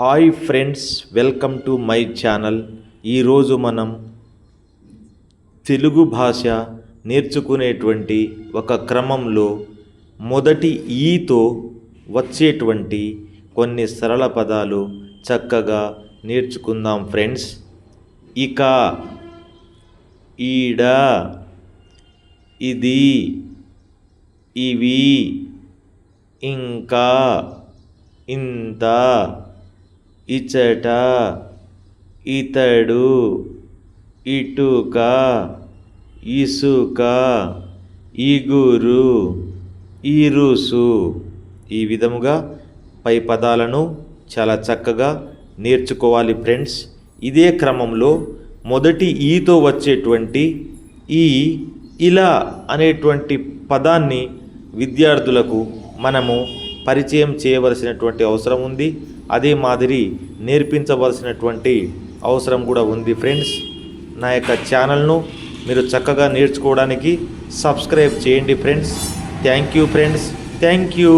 Hi friends welcome to my channel. ఈరోజు మనం తెలుగు భాష నేర్చుకునేటువంటి ఒక క్రమంలో మొదటి ఈతో వచ్చేటువంటి కొన్ని సరళ పదాలు చక్కగా నేర్చుకుందాం ఫ్రెండ్స్. ఇక ఈడ ఇది ఇవి ఇంకా ఇంత ఇచట ఇతడు ఇటుక ఇసుక ఇగురు ఇరుసు. ఈ విధముగా పై పదాలను చాలా చక్కగా నేర్చుకోవాలి ఫ్రెండ్స్. ఇదే క్రమంలో మొదటి ఈతో వచ్చేటువంటి ఈ ఇలా అనేటువంటి పదాన్ని విద్యార్థులకు మనము పరిచయం చేయవలసినటువంటి అవసరం ఉంది. అదే మాదిరి నేర్పించవలసినటువంటి అవసరం కూడా ఉంది ఫ్రెండ్స్. నా యొక్క ఛానల్ను మీరు చక్కగా నేర్చుకోవడానికి సబ్స్క్రైబ్ చేయండి friends. Thank you friends. Thank you.